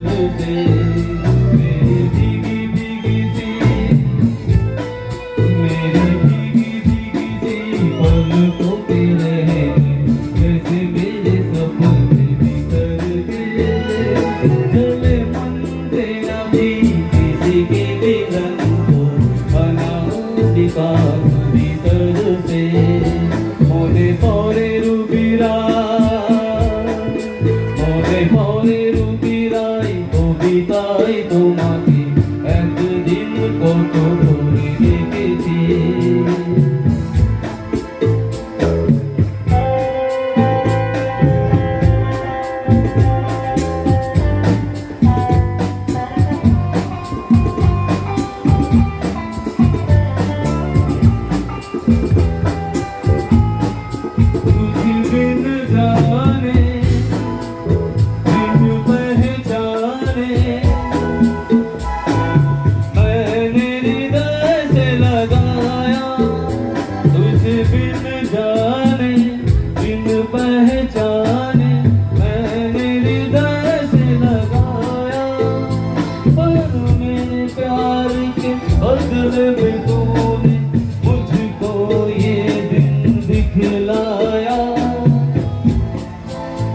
से मेरे प्यार के बदले में तूने मुझको ये दिन दिखलाया।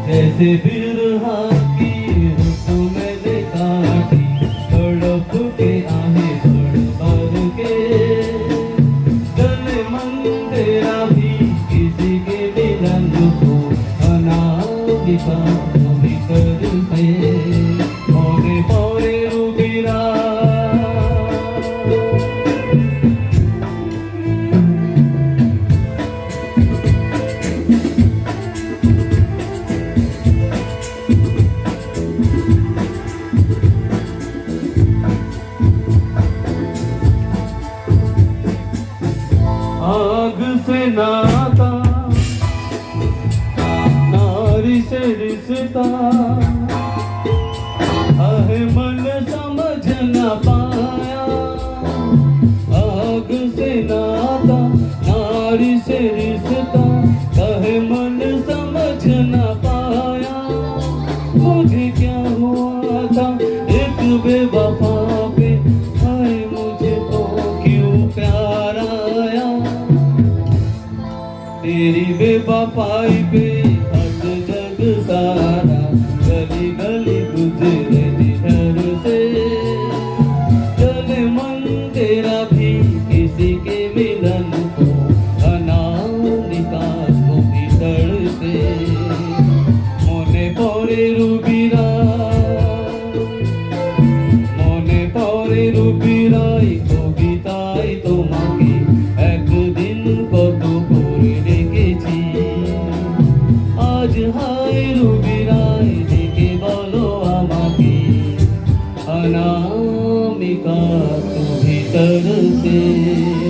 जैसे बिरहा की मैंने काटी, तड़प के आहे तड़प के। मन तेरा भी किसी के मिलन को अनामिका भीतर से मोरे से नाता, नारी से रिश्ता। आहे, मन समझ न पाया। आग से नाता, नारी से रिश्ता। पाइबे बा पाइबे अज जग सारा गली गली गुजरे जिधर से। चल मन तेरा भी किसी के मिलन को अनाओ निकाल को भीतर से। मोने पौरे अना मोने पौरे रुबीराय You.